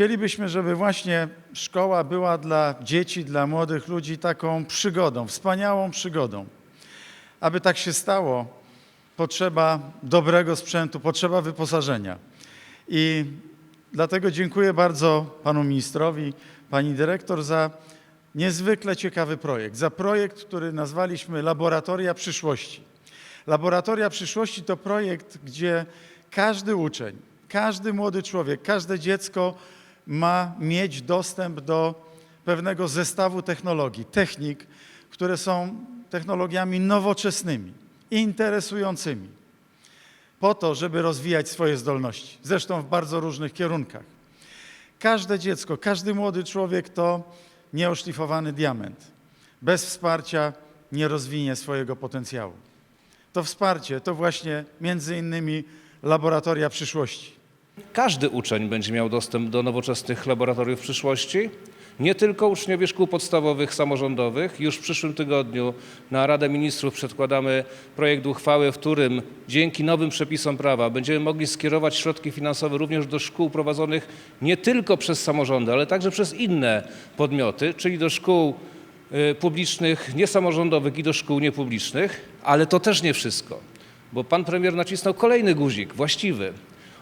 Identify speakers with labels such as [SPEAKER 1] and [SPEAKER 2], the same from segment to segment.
[SPEAKER 1] Chcielibyśmy, żeby właśnie szkoła była dla dzieci, dla młodych ludzi taką przygodą, wspaniałą przygodą. Aby tak się stało, potrzeba dobrego sprzętu, potrzeba wyposażenia. I dlatego dziękuję bardzo panu ministrowi, pani dyrektor za niezwykle ciekawy projekt, za projekt, który nazwaliśmy Laboratoria Przyszłości. Laboratoria Przyszłości to projekt, gdzie każdy uczeń, każdy młody człowiek, każde dziecko ma mieć dostęp do pewnego zestawu technologii, technik, które są technologiami nowoczesnymi, interesującymi, po to, żeby rozwijać swoje zdolności, zresztą w bardzo różnych kierunkach. Każde dziecko, każdy młody człowiek to nieoszlifowany diament. Bez wsparcia nie rozwinie swojego potencjału. To wsparcie to właśnie między innymi laboratoria przyszłości.
[SPEAKER 2] Każdy uczeń będzie miał dostęp do nowoczesnych laboratoriów przyszłości. Nie tylko uczniowie szkół podstawowych, samorządowych. Już w przyszłym tygodniu na Radę Ministrów przedkładamy projekt uchwały, w którym dzięki nowym przepisom prawa będziemy mogli skierować środki finansowe również do szkół prowadzonych nie tylko przez samorządy, ale także przez inne podmioty, czyli do szkół y, publicznych, niesamorządowych i do szkół niepublicznych. Ale to też nie wszystko, bo pan premier nacisnął kolejny guzik, właściwy.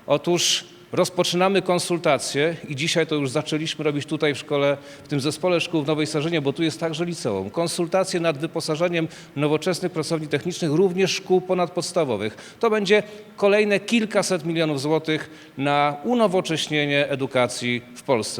[SPEAKER 2] Otóż rozpoczynamy konsultacje i dzisiaj to już zaczęliśmy robić tutaj w szkole, w tym zespole szkół w Nowej Sarzynie, bo tu jest także liceum. Konsultacje nad wyposażeniem nowoczesnych pracowni technicznych również szkół ponadpodstawowych. To będzie kolejne kilkaset milionów złotych na unowocześnienie edukacji w Polsce.